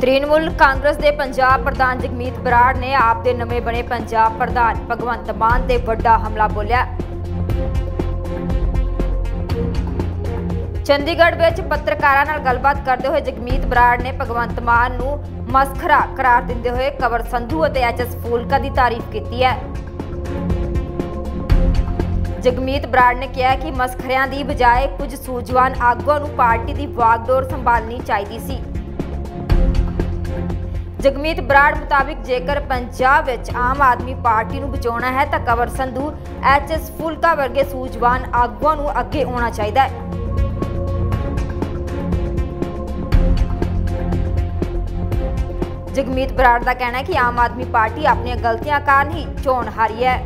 ਤ੍ਰਿਣਮੂਲ ਕਾਂਗਰਸ ਦੇ ਪੰਜਾਬ ਪ੍ਰਧਾਨ ਜਗਮੀਤ ਬਰਾੜ ਨੇ ਆਪ ਦੇ ਨਵੇਂ ਬਣੇ ਪੰਜਾਬ ਪ੍ਰਧਾਨ ਭਗਵੰਤ ਮਾਨ ਤੇ ਵੱਡਾ ਹਮਲਾ ਬੋਲਿਆ। ਚੰਡੀਗੜ੍ਹ ਵਿੱਚ ਪੱਤਰਕਾਰਾਂ ਨਾਲ ਗੱਲਬਾਤ ਕਰਦੇ ਹੋਏ ਜਗਮੀਤ ਬਰਾੜ ਨੇ ਭਗਵੰਤ ਮਾਨ ਨੂੰ ਮਸਖਰਾ ਕਰਾਰ ਦਿੰਦੇ ਹੋਏ ਕਵਰ ਸੰਧੂ ਅਤੇ ਐਚਐਸ ਫੂਲਕਾ ਦੀ ਤਾਰੀਫ ਕੀਤੀ ਹੈ। ਜਗਮੀਤ ਬਰਾੜ ਨੇ ਕਿਹਾ ਕਿ ਮਸਖਰਿਆਂ ਦੀ ਬਜਾਏ ਕੁਝ ਸੂਝਵਾਨ ਆਗੂਆਂ ਨੂੰ ਪਾਰਟੀ ਦੀ ਵਾਗਡੋਰ ਸੰਭਾਲਣੀ ਚਾਹੀਦੀ ਸੀ। ਜਗਮੀਤ ਬਰਾੜ ਮੁਤਾਬਿਕ ਜੇਕਰ ਪੰਜਾਬ ਵਿੱਚ ਆਮ ਆਦਮੀ ਪਾਰਟੀ ਨੂੰ ਬਚਾਉਣਾ ਹੈ ਤਾਂ ਕਵਰ ਸੰਧੂ ਐਚਐਸ ਫੁਲਕਾ ਵਰਗੇ ਸੂਝਵਾਨ ਆਗੂਆਂ ਨੂੰ ਅੱਗੇ ਆਉਣਾ ਚਾਹੀਦਾ ਹੈ। ਜਗਮੀਤ ਬਰਾੜ ਦਾ ਕਹਿਣਾ ਹੈ ਕਿ ਆਮ ਆਦਮੀ ਪਾਰਟੀ ਆਪਣੀਆਂ ਗਲਤੀਆਂ ਕਾਰਨ ਹੀ ਚੋਣ ਹਾਰੀ ਹੈ।